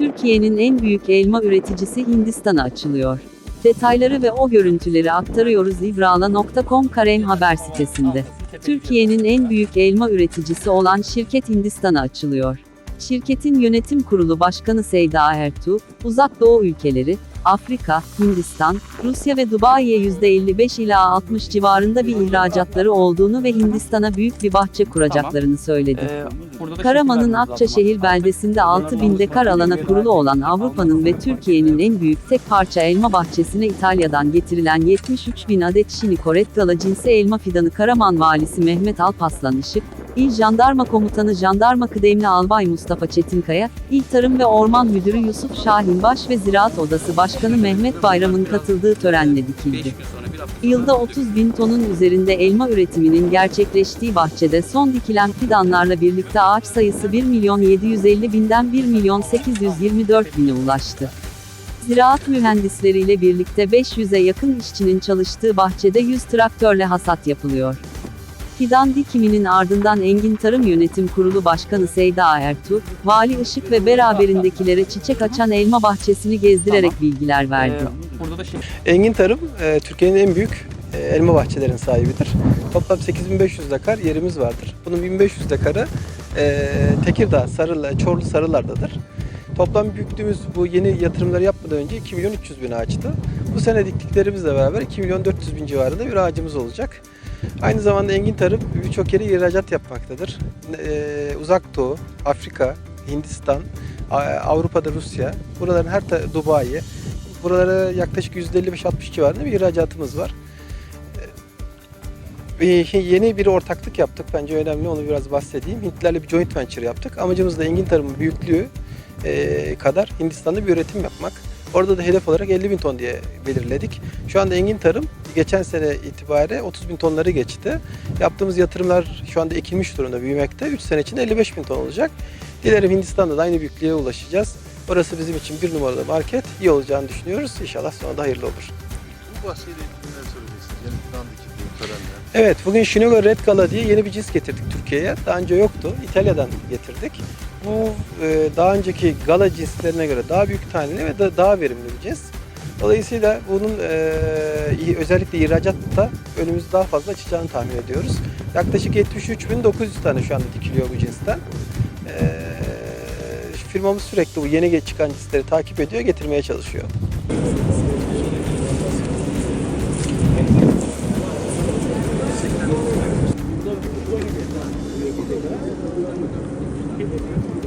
Türkiye'nin en büyük elma üreticisi Hindistan'a açılıyor. Detayları ve o görüntüleri aktarıyoruz ibrala.com Karem haber sitesinde. Türkiye'nin en büyük elma üreticisi olan şirket Hindistan'a açılıyor. Şirketin yönetim kurulu başkanı Seyda Ertuğ, Uzak Doğu ülkeleri, Afrika, Hindistan, Rusya ve Dubai'ye %55 ila 60 civarında bir ihracatları olduğunu ve Hindistan'a büyük bir bahçe kuracaklarını söyledi. Ee, Karaman'ın Akçaşehir beldesinde 6000 dekar alana kurulu olan Avrupa'nın ve Türkiye'nin en büyük tek parça elma bahçesine İtalya'dan getirilen 73 bin adet Şinikoret Gala cinsi elma fidanı Karaman valisi Mehmet Alpaslan Işık, İl Jandarma Komutanı Jandarma Kıdemli Albay Mustafa Çetinkaya, İl Tarım ve Orman Müdürü Yusuf Şahinbaş ve Ziraat Odası Başkanı Mehmet Bayram'ın katıldığı törenle dikildi. Yılda 30 bin tonun üzerinde elma üretiminin gerçekleştiği bahçede son dikilen fidanlarla birlikte ağaç sayısı 1 milyon 750 binden 1 milyon 824 bine ulaştı. Ziraat mühendisleriyle birlikte 500'e yakın işçinin çalıştığı bahçede 100 traktörle hasat yapılıyor. Fidan dikiminin ardından Engin Tarım Yönetim Kurulu Başkanı Seyda Ertuğ, Vali Işık ve beraberindekilere çiçek açan elma bahçesini gezdirerek bilgiler verdi. Ee, burada da şey Engin Tarım, e, Türkiye'nin en büyük e, elma bahçelerinin sahibidir. Toplam 8500 dekar yerimiz vardır. Bunun 1500 dekarı e, Tekirdağ, Sarılar, Çorlu Sarılar'dadır. Toplam büyüklüğümüz bu yeni yatırımları yapmadan önce 2 milyon 300 bin ağaçtı. Bu sene diktiklerimizle beraber 2 milyon 400 bin civarında bir ağacımız olacak. Aynı zamanda Engin Tarım birçok yere ihracat yapmaktadır. E, Uzak Doğu, Afrika, Hindistan, Avrupa'da Rusya, buraların her ta- Dubai, Buralara yaklaşık %55-60 civarında bir ihracatımız var. Ee, Yeni bir ortaklık yaptık. Bence önemli. Onu biraz bahsedeyim. Hintlilerle bir joint venture yaptık. Amacımız da Engin Tarım'ın büyüklüğü e, kadar Hindistan'da bir üretim yapmak. Orada da hedef olarak 50 bin ton diye belirledik. Şu anda Engin Tarım geçen sene itibariyle 30 bin tonları geçti. Yaptığımız yatırımlar şu anda ekilmiş durumda büyümekte. 3 sene içinde 55 bin ton olacak. Dilerim Hindistan'da da aynı büyüklüğe ulaşacağız. Orası bizim için bir numaralı market. İyi olacağını düşünüyoruz. İnşallah sonra da hayırlı olur. Bu bahçeyle ilgili neler söyleyeceksiniz? Yeni plan dikildi bu törenle. Evet, bugün Shinogo Red Gala diye yeni bir cins getirdik Türkiye'ye. Daha önce yoktu. İtalya'dan getirdik. Bu e, daha önceki gala cinslerine göre daha büyük taneli ve da, daha verimli bir cins. Dolayısıyla bunun e, özellikle ihracatta önümüzü daha fazla açacağını tahmin ediyoruz. Yaklaşık 73.900 tane şu anda dikiliyor bu cinsten. E, firmamız sürekli bu yeni çıkan cinsleri takip ediyor, getirmeye çalışıyor. Thank